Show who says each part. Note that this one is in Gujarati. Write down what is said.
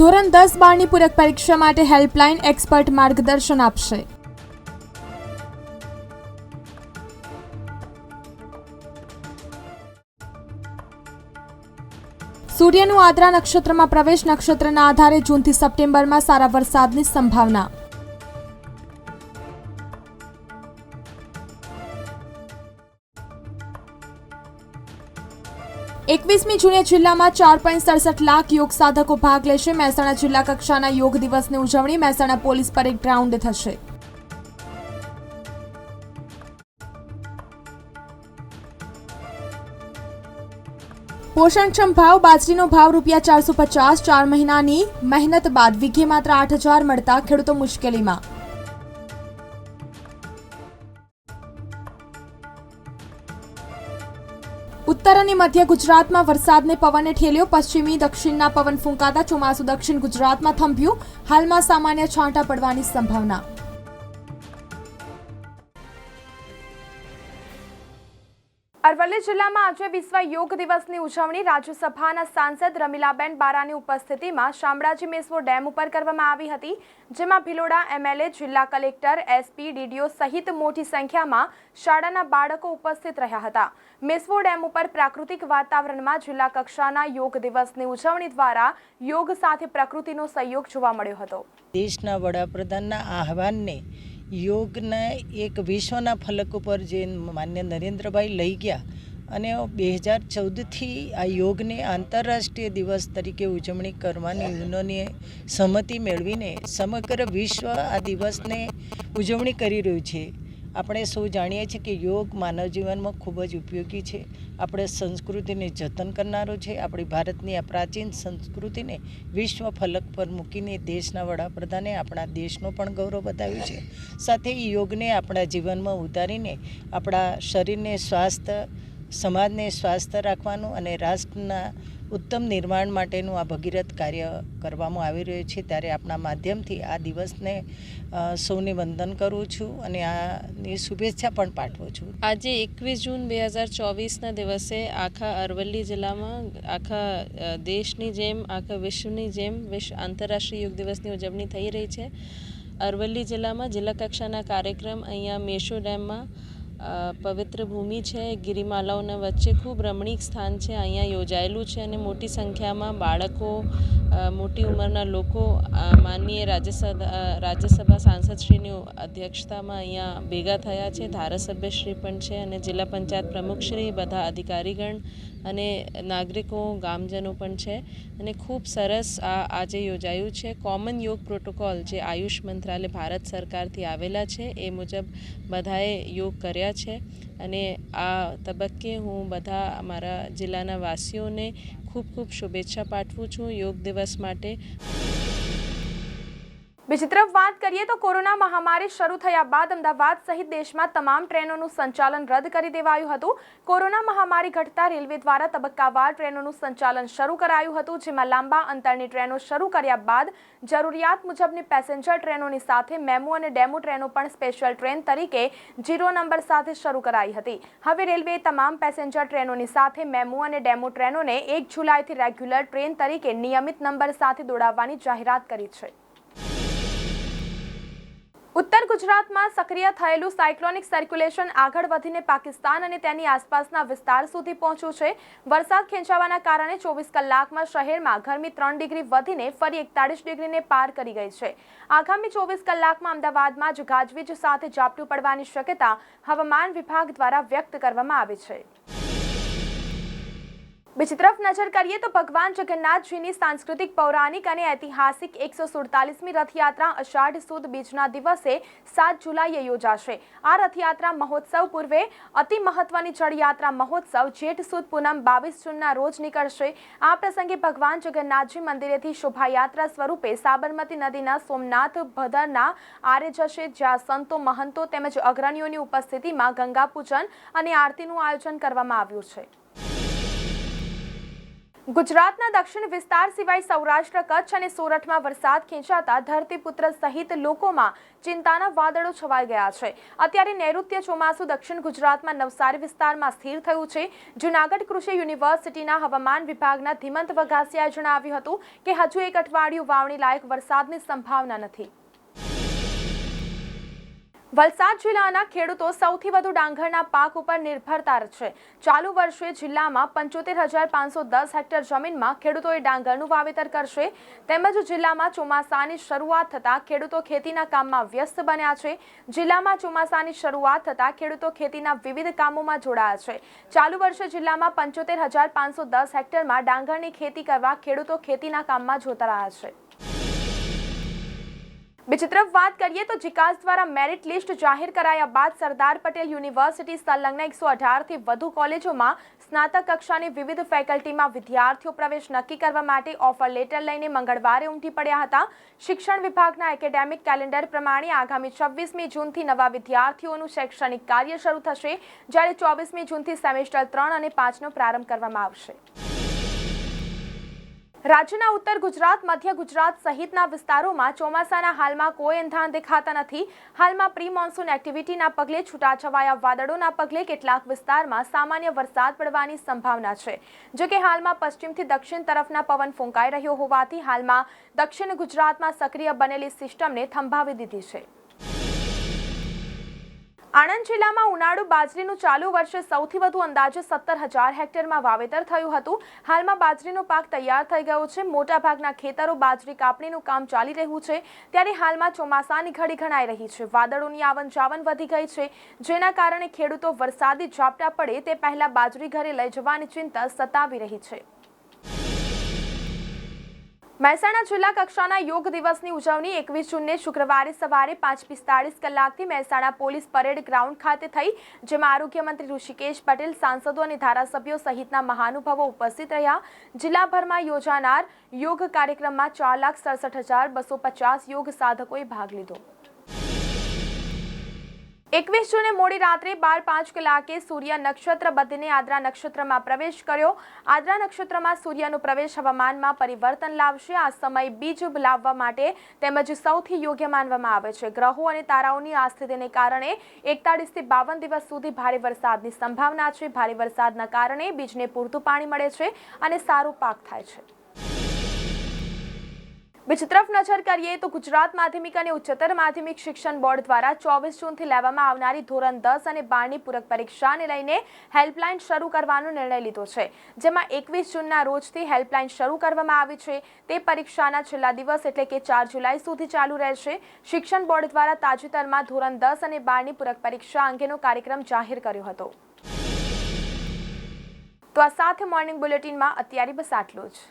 Speaker 1: ધોરણ દસ બારની પૂરક પરીક્ષા માટે હેલ્પલાઇન એક્સપર્ટ માર્ગદર્શન આપશે સૂર્યનું આદ્રા નક્ષત્રમાં પ્રવેશ નક્ષત્રના આધારે જૂનથી સપ્ટેમ્બરમાં સારા વરસાદની સંભાવના એકવીસમી જૂને જિલ્લામાં ચાર પોઈન્ટ સડસઠ લાખ યોગ સાધકો ભાગ લેશે મહેસાણા જિલ્લા કક્ષાના યોગ દિવસની ઉજવણી મહેસાણા પોલીસ પર એક ગ્રાઉન્ડ થશે પોષણક્ષમ ભાવ બાજરીનો ભાવ રૂપિયા ચારસો પચાસ ચાર મહિનાની મહેનત બાદ વીઘે માત્ર આઠ હજાર મળતા ખેડૂતો મુશ્કેલીમાં ઉત્તર અને મધ્ય ગુજરાતમાં વરસાદને પવને ઠેલ્યો પશ્ચિમી દક્ષિણના પવન ફૂંકાતા ચોમાસું દક્ષિણ ગુજરાતમાં થંભ્યું હાલમાં સામાન્ય છાંટા પડવાની સંભાવના અરવલ્લી જિલ્લામાં આજે વિશ્વ યોગ દિવસની ઉજવણી રાજ્યસભાના સાંસદ રમીલાબેન બારાની ઉપસ્થિતિમાં શામળાજી મેસવો ડેમ ઉપર કરવામાં આવી હતી જેમાં ભિલોડા એમએલએ જિલ્લા કલેક્ટર એસપી ડીડીઓ સહિત મોટી સંખ્યામાં શાળાના બાળકો ઉપસ્થિત રહ્યા હતા મેસવો ડેમ ઉપર પ્રાકૃતિક વાતાવરણમાં જિલ્લા કક્ષાના યોગ દિવસની ઉજવણી દ્વારા યોગ સાથે પ્રકૃતિનો સહયોગ જોવા મળ્યો હતો
Speaker 2: દેશના વડાપ્રધાનના આહવાનને યોગના એક વિશ્વના ફલક ઉપર જે માન્ય નરેન્દ્રભાઈ લઈ ગયા અને બે હજાર ચૌદથી આ યોગને આંતરરાષ્ટ્રીય દિવસ તરીકે ઉજવણી કરવાની યુનોની સંમતિ મેળવીને સમગ્ર વિશ્વ આ દિવસને ઉજવણી કરી રહ્યું છે આપણે સૌ જાણીએ છીએ કે યોગ માનવ જીવનમાં ખૂબ જ ઉપયોગી છે આપણે સંસ્કૃતિને જતન કરનારો છે આપણી ભારતની આ પ્રાચીન સંસ્કૃતિને વિશ્વ ફલક પર મૂકીને દેશના વડાપ્રધાને આપણા દેશનો પણ ગૌરવ બતાવ્યું છે સાથે યોગને આપણા જીવનમાં ઉતારીને આપણા શરીરને સ્વાસ્થ્ય સમાજને સ્વાસ્થ્ય રાખવાનું અને રાષ્ટ્રના ઉત્તમ નિર્માણ માટેનું આ ભગીરથ કાર્ય કરવામાં આવી રહ્યું છે ત્યારે આપણા માધ્યમથી આ દિવસને સૌને વંદન કરું છું અને આની શુભેચ્છા પણ પાઠવું છું
Speaker 3: આજે એકવીસ જૂન બે હજાર ચોવીસના દિવસે આખા અરવલ્લી જિલ્લામાં આખા દેશની જેમ આખા વિશ્વની જેમ વિશ્વ આંતરરાષ્ટ્રીય યોગ દિવસની ઉજવણી થઈ રહી છે અરવલ્લી જિલ્લામાં જિલ્લા કક્ષાના કાર્યક્રમ અહીંયા મેશો ડેમમાં પવિત્ર ભૂમિ છે ગિરિમાલાઓના વચ્ચે ખૂબ રમણીક સ્થાન છે અહીંયા યોજાયેલું છે અને મોટી સંખ્યામાં બાળકો મોટી ઉંમરના લોકો માનનીય રાજ્યસભા રાજ્યસભા સાંસદશ્રીની અધ્યક્ષતામાં અહીંયા ભેગા થયા છે ધારાસભ્યશ્રી પણ છે અને જિલ્લા પંચાયત પ્રમુખશ્રી બધા અધિકારીગણ અને નાગરિકો ગામજનો પણ છે અને ખૂબ સરસ આ આજે યોજાયું છે કોમન યોગ પ્રોટોકોલ જે આયુષ મંત્રાલય ભારત સરકારથી આવેલા છે એ મુજબ બધાએ યોગ કર્યા છે અને આ તબક્કે હું બધા અમારા જિલ્લાના વાસીઓને ખૂબ ખૂબ શુભેચ્છા પાઠવું છું યોગ દિવસ માટે
Speaker 1: બીજી તરફ વાત કરીએ તો કોરોના મહામારી શરૂ થયા બાદ અમદાવાદ સહિત દેશમાં તમામ ટ્રેનોનું સંચાલન રદ કરી દેવાયું હતું કોરોના મહામારી ઘટતા રેલવે દ્વારા તબક્કાવાર ટ્રેનોનું સંચાલન શરૂ કરાયું હતું જેમાં લાંબા અંતરની ટ્રેનો શરૂ કર્યા બાદ જરૂરિયાત મુજબની પેસેન્જર ટ્રેનોની સાથે મેમો અને ડેમો ટ્રેનો પણ સ્પેશિયલ ટ્રેન તરીકે જીરો નંબર સાથે શરૂ કરાઈ હતી હવે રેલવે તમામ પેસેન્જર ટ્રેનોની સાથે મેમો અને ડેમો ટ્રેનોને એક જુલાઈથી રેગ્યુલર ટ્રેન તરીકે નિયમિત નંબર સાથે દોડાવવાની જાહેરાત કરી છે ઉત્તર ગુજરાતમાં સક્રિય થયેલું સાયક્લોનિક સર્ક્યુલેશન આગળ વધીને પાકિસ્તાન અને તેની આસપાસના વિસ્તાર સુધી પહોંચ્યું છે વરસાદ ખેંચાવાના કારણે ચોવીસ કલાકમાં શહેરમાં ગરમી ત્રણ ડિગ્રી વધીને ફરી એકતાળીસ ડિગ્રીને પાર કરી ગઈ છે આગામી ચોવીસ કલાકમાં અમદાવાદમાં જ ગાજવીજ સાથે ઝાપટું પડવાની શક્યતા હવામાન વિભાગ દ્વારા વ્યક્ત કરવામાં આવી છે બીજી તરફ નજર કરીએ તો ભગવાન જગન્નાથજીની સાંસ્કૃતિક પૌરાણિક અને ઐતિહાસિક એકસો સુડતાલીસમી રથયાત્રા અષાઢ સુદ બીજના દિવસે સાત જુલાઈએ યોજાશે આ રથયાત્રા મહોત્સવ પૂર્વે અતિ મહત્વની ચડયાત્રા મહોત્સવ જેઠ સુદ પૂનમ બાવીસ જૂનના રોજ નીકળશે આ પ્રસંગે ભગવાન જગન્નાથજી મંદિરેથી શોભાયાત્રા સ્વરૂપે સાબરમતી નદીના સોમનાથ ભદરના આરે જશે જ્યાં સંતો મહંતો તેમજ અગ્રણીઓની ઉપસ્થિતિમાં ગંગા પૂજન અને આરતીનું આયોજન કરવામાં આવ્યું છે ગુજરાતના દક્ષિણ વિસ્તાર સિવાય સૌરાષ્ટ્ર કચ્છ અને સોરઠમાં વરસાદ ખેંચાતા ધરતીપુત્ર સહિત લોકોમાં ચિંતાના વાદળો છવાઈ ગયા છે અત્યારે નૈઋત્ય ચોમાસું દક્ષિણ ગુજરાતમાં નવસારી વિસ્તારમાં સ્થિર થયું છે જૂનાગઢ કૃષિ યુનિવર્સિટીના હવામાન વિભાગના ધીમંત વઘાસિયાએ જણાવ્યું હતું કે હજુ એક અઠવાડિયું વાવણી લાયક વરસાદની સંભાવના નથી વલસાડ જિલ્લાના ખેડૂતો સૌથી વધુ ડાંગરના પાક ઉપર નિર્ભરતા છે ચાલુ વર્ષે જિલ્લામાં પંચોતેર હજાર પાંચસો દસ હેક્ટર જમીનમાં ખેડૂતોએ ડાંગરનું વાવેતર કરશે તેમજ જિલ્લામાં ચોમાસાની શરૂઆત થતાં ખેડૂતો ખેતીના કામમાં વ્યસ્ત બન્યા છે જિલ્લામાં ચોમાસાની શરૂઆત થતાં ખેડૂતો ખેતીના વિવિધ કામોમાં જોડાયા છે ચાલુ વર્ષે જિલ્લામાં પંચોતેર હજાર પાંચસો દસ હેક્ટરમાં ડાંગરની ખેતી કરવા ખેડૂતો ખેતીના કામમાં જોતા રહ્યા છે બીજી તરફ વાત કરીએ તો જીકાસ દ્વારા મેરિટ લિસ્ટ જાહેર કરાયા બાદ સરદાર પટેલ યુનિવર્સિટી સંલગ્ન એકસો અઢારથી વધુ કોલેજોમાં સ્નાતક કક્ષાની વિવિધ ફેકલ્ટીમાં વિદ્યાર્થીઓ પ્રવેશ નક્કી કરવા માટે ઓફર લેટર લઈને મંગળવારે ઉમટી પડ્યા હતા શિક્ષણ વિભાગના એકેડેમિક કેલેન્ડર પ્રમાણે આગામી છવ્વીસમી જૂનથી નવા વિદ્યાર્થીઓનું શૈક્ષણિક કાર્ય શરૂ થશે જ્યારે ચોવીસમી જૂનથી સેમેસ્ટર ત્રણ અને પાંચનો પ્રારંભ કરવામાં આવશે રાજ્યના ઉત્તર ગુજરાત મધ્ય ગુજરાત સહિતના વિસ્તારોમાં ચોમાસાના હાલમાં કોઈ એંધાણ દેખાતા નથી હાલમાં પ્રી મોન્સૂન એક્ટિવિટીના પગલે છૂટાછવાયા વાદળોના પગલે કેટલાક વિસ્તારમાં સામાન્ય વરસાદ પડવાની સંભાવના છે જો કે હાલમાં પશ્ચિમથી દક્ષિણ તરફના પવન ફૂંકાઈ રહ્યો હોવાથી હાલમાં દક્ષિણ ગુજરાતમાં સક્રિય બનેલી સિસ્ટમને થંભાવી દીધી છે આણંદ જિલ્લામાં ઉનાળુ બાજરીનું ચાલુ વર્ષે સૌથી વધુ અંદાજે સત્તર હજાર હેક્ટરમાં વાવેતર થયું હતું હાલમાં બાજરીનો પાક તૈયાર થઈ ગયો છે મોટાભાગના ખેતરો બાજરી કાપણીનું કામ ચાલી રહ્યું છે ત્યારે હાલમાં ચોમાસાની ઘડી ગણાઈ રહી છે વાદળોની આવન જાવન વધી ગઈ છે જેના કારણે ખેડૂતો વરસાદી ઝાપટા પડે તે પહેલા બાજરી ઘરે લઈ જવાની ચિંતા સતાવી રહી છે મહેસાણા જિલ્લા કક્ષાના યોગ દિવસની ઉજવણી એકવીસ જૂનને શુક્રવારે સવારે પાંચ પિસ્તાળીસ કલાકથી મહેસાણા પોલીસ પરેડ ગ્રાઉન્ડ ખાતે થઈ જેમાં આરોગ્યમંત્રી ઋષિકેશ પટેલ સાંસદો અને ધારાસભ્યો સહિતના મહાનુભાવો ઉપસ્થિત રહ્યા જિલ્લાભરમાં યોજાનાર યોગ કાર્યક્રમમાં ચાર લાખ સડસઠ હજાર બસો પચાસ યોગ સાધકોએ ભાગ લીધો એકવીસ જૂને મોડી રાત્રે બાર પાંચ કલાકે સૂર્ય નક્ષત્ર બધીને આદ્રા નક્ષત્રમાં પ્રવેશ કર્યો આદ્રા નક્ષત્રમાં સૂર્યનો પ્રવેશ હવામાનમાં પરિવર્તન લાવશે આ સમય બીજ લાવવા માટે તેમજ સૌથી યોગ્ય માનવામાં આવે છે ગ્રહો અને તારાઓની આ સ્થિતિને કારણે એકતાળીસથી બાવન દિવસ સુધી ભારે વરસાદની સંભાવના છે ભારે વરસાદના કારણે બીજને પૂરતું પાણી મળે છે અને સારું પાક થાય છે બીજી તરફ નજર કરીએ તો ગુજરાત માધ્યમિક અને ઉચ્ચતર માધ્યમિક શિક્ષણ બોર્ડ દ્વારા ચોવીસ જૂનથી લેવામાં આવનારી ધોરણ દસ અને બારની પૂરક પરીક્ષાને લઈને હેલ્પલાઇન શરૂ કરવાનો નિર્ણય લીધો છે જેમાં એકવીસ જૂનના રોજથી હેલ્પલાઇન શરૂ કરવામાં આવી છે તે પરીક્ષાના છેલ્લા દિવસ એટલે કે ચાર જુલાઈ સુધી ચાલુ રહેશે શિક્ષણ બોર્ડ દ્વારા તાજેતરમાં ધોરણ દસ અને બારની પૂરક પરીક્ષા અંગેનો કાર્યક્રમ જાહેર કર્યો હતો તો આ સાથે મોર્નિંગ બુલેટિનમાં અત્યારે બસ આટલું જ